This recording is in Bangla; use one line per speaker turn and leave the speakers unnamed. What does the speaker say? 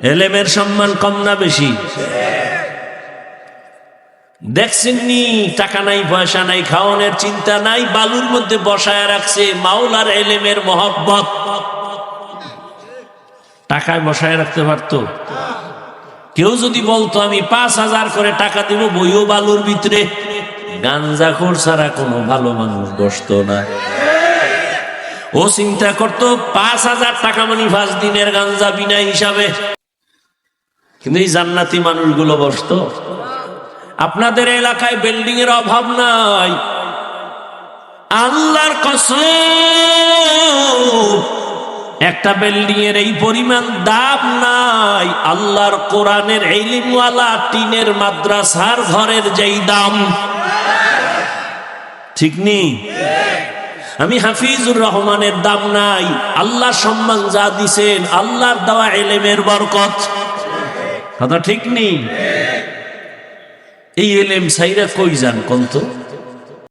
এলেমের সম্মান কম না বেশি? দেখছেন নি টাকা নাই, পয়সা নাই, খাওয়ানোর চিন্তা নাই, বালুর মধ্যে বসায় রাখছে মাওলার এলেমের মহব্বত। টাকায় বসায় রাখতে পারতো? কেউ যদি বলতো, আমি পাঁচ হাজার করে টাকা দিব, বইও বালুর ভিতরে। গাঞ্জাখোর ছাড়া কোনো ভালো মানুষ বসতো না। ও চিন্তা করতো, পাঁচ হাজার টাকা মানি পাঁচ দিনের গাঞ্জা বিনা হিসাবে। কিন্তু এই জান্নাতি মানুষগুলো বসতো। আপনাদের এলাকায় বিল্ডিং এর অভাব নাই। আল্লাহর কসম, একটা বিল্ডিং এর এই পরিমাণ দাম নাই। আল্লাহর কোরআনের এলিমওয়ালা টিনের মাদ্রাসার ঘরের যেই দাম। ঠিক নেই আমি হাফিজুর রহমানের দাম নাই। আল্লাহ সম্মান যা দিছেন, আল্লাহর দেওয়া এলেমের বরকত। কথা ঠিক নেই? এই এলেম সাইরা কই যান কন্ত?